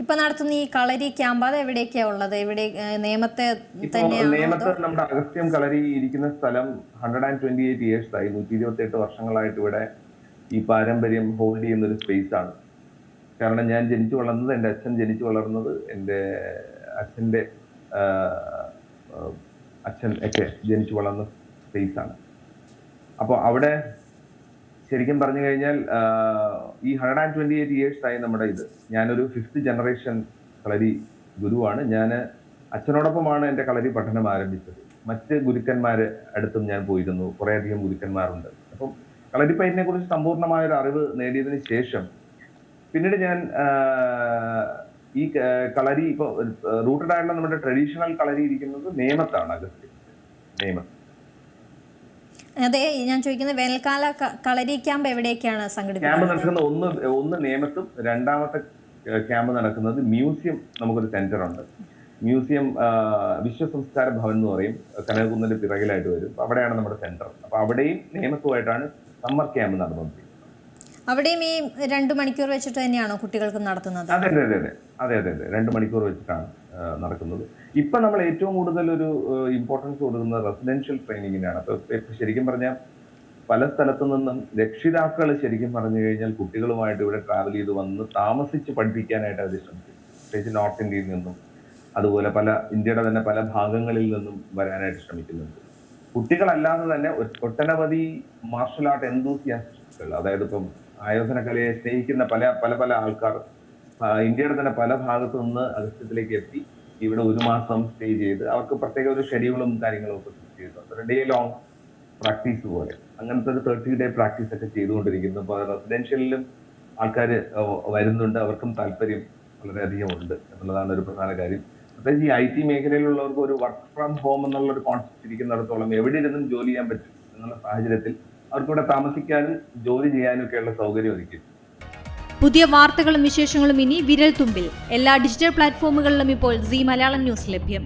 ഇപ്പൊ നടത്തുന്ന ഈ കളരി ക്യാമ്പ് അത് എവിടെയൊക്കെയാ ഉള്ളത് ഇവിടെ നിയമത്തെ നിയമത്തെ നമ്മുടെ അഗസ്ത്യം കളരി ഇരിക്കുന്ന സ്ഥലം hundred and twenty eight years ആയി. നൂറ്റി ഇരുപത്തി എട്ട് വർഷങ്ങളായിട്ട് ഇവിടെ ഈ പാരമ്പര്യം ഹോൾഡ് ചെയ്യുന്ന ഒരു സ്പേസ് ആണ്. കാരണം ഞാൻ ജനിച്ചു വളർന്നത് എന്റെ അച്ഛൻ ജനിച്ചു വളർന്നത് എന്റെ അച്ഛന്റെ അച്ഛൻ ഒക്കെ ജനിച്ചു വളർന്ന സ്പേസ് ആണ്. അപ്പോൾ അവിടെ ശരിക്കും പറഞ്ഞു കഴിഞ്ഞാൽ ഈ hundred and twenty eight years ആയി നമ്മുടെ ഇത്. ഞാനൊരു ഫിഫ്ത്ത് ജനറേഷൻ കളരി ഗുരുവാണ്. ഞാൻ അച്ഛനോടൊപ്പമാണ് എന്റെ കളരി പഠനം ആരംഭിച്ചത്. മറ്റ് ഗുരുക്കന്മാർ അടുത്തും ഞാൻ പോയിരുന്നു. കുറേയധികം ഗുരുക്കന്മാരുണ്ട്. അപ്പം കളരിപ്പയറ്റിനെ കുറിച്ച് സമ്പൂർണമായ ഒരു അറിവ് നേടിയതിന് ശേഷം പിന്നീട് ഞാൻ ഈ കളരി ഇപ്പോൾ റൂട്ടഡ് ആയിട്ടുള്ള നമ്മുടെ ട്രഡീഷണൽ കളരി ഇരിക്കുന്നത് നേമത്താണ് അഗസ്റ്റ് നേമത്ത്. അതെ ഞാൻ ചോദിക്കുന്നത് വേനൽക്കാല കളരി ക്യാമ്പ് എവിടെയൊക്കെയാണ് ക്യാമ്പ് സംഘടിപ്പിക്കുന്നത് നടക്കുന്ന ഒന്ന് ഒന്ന് നേമത്തും രണ്ടാമത്തെ ക്യാമ്പ് നടക്കുന്നത് മ്യൂസിയം നമുക്കൊരു സെന്റർ ഉണ്ട് മ്യൂസിയം വിശ്വ വിശ്വസംസ്കാര ഭവൻ എന്ന് പറയും. കനകകുന്നിന്റെ പിറകിലായിട്ട് വരും. അവിടെയാണ് നമ്മുടെ സെന്റർ. അപ്പൊ അവിടെയും നിയമത്തുമായിട്ടാണ് സമ്മർ ക്യാമ്പ് നടന്നുകൊണ്ടിരിക്കുന്നത്. അവിടെയും ഈ രണ്ടു മണിക്കൂർ വെച്ചിട്ട് തന്നെയാണോ കുട്ടികൾക്ക് നടത്തുന്നത്? അതെ അതെ അതെ അതെ. അതെ അതെ രണ്ട് മണിക്കൂർ വെച്ചിട്ടാണ് നടക്കുന്നത്. ഇപ്പൊ നമ്മൾ ഏറ്റവും കൂടുതൽ ഒരു ഇമ്പോർട്ടൻസ് കൊടുക്കുന്നത് റെസിഡൻഷ്യൽ ട്രെയിനിങ്ങിനാണ് അപ്പൊ ശരിക്കും പറഞ്ഞാൽ പല സ്ഥലത്തു നിന്നും രക്ഷിതാക്കൾ ശരിക്കും പറഞ്ഞു കഴിഞ്ഞാൽ കുട്ടികളുമായിട്ട് ഇവിടെ ട്രാവൽ ചെയ്ത് വന്ന് താമസിച്ച് പഠിപ്പിക്കാനായിട്ട് അവർ ശ്രമിക്കും. പ്രത്യേകിച്ച് നോർത്ത് ഇന്ത്യയിൽ നിന്നും അതുപോലെ പല ഇന്ത്യയുടെ തന്നെ പല ഭാഗങ്ങളിൽ നിന്നും വരാനായിട്ട് ശ്രമിക്കുന്നുണ്ട്. കുട്ടികളല്ലാതെ തന്നെ ഒട്ടനവധി മാർഷൽ ആർട്ട് എന്തൂസിയാസ്റ്റുകൾ അതായത് ഇപ്പം ആയോധന കലയെ സ്നേഹിക്കുന്ന പല പല പല ആൾക്കാർ. ഇന്ത്യയുടെ തന്നെ പല ഭാഗത്തു നിന്ന് അഗസ്ത്യത്തിലേക്ക് എത്തി. ഇവിടെ ഒരു മാസം സ്റ്റേ ചെയ്ത് അവർക്ക് പ്രത്യേക ഒരു ഷെഡ്യൂളും കാര്യങ്ങളും ഒക്കെ ചെയ്തിട്ടുണ്ട്. ഡേ ലോങ് പ്രാക്ടീസ് പോലെ. അങ്ങനത്തെ ഒരു തേർട്ടി ഡേ പ്രാക്ടീസ് ഒക്കെ ചെയ്തുകൊണ്ടിരിക്കുന്നു. അപ്പോൾ റെസിഡൻഷ്യലിലും ആൾക്കാർ വരുന്നുണ്ട്. അവർക്കും താല്പര്യം വളരെയധികം ഉണ്ട് എന്നുള്ളതാണ് ഒരു പ്രധാന കാര്യം. പ്രത്യേകിച്ച് ഈ ഐ ടി മേഖലയിലുള്ളവർക്ക് ഒരു വർക്ക് ഫ്രം ഹോം എന്നുള്ള ഒരു കോൺസെപ്റ്റ് ഇരിക്കുന്നിടത്തോളം എവിടെ ഇരുന്നും ജോലി ചെയ്യാൻ പറ്റും എന്നുള്ള സാഹചര്യത്തിൽ അവർക്ക് ഇവിടെ താമസിക്കാനും ജോലി ചെയ്യാനും ഒക്കെയുള്ള സൗകര്യം ഒരുക്കി. പുതിയ വാർത്തകളും വിശേഷങ്ങളും ഇനി വിരൽ തുമ്പിൽ എല്ലാ ഡിജിറ്റൽ പ്ലാറ്റ്ഫോമുകളിലും ഇപ്പോൾ സി മലയാളം ന്യൂസ് ലഭ്യം.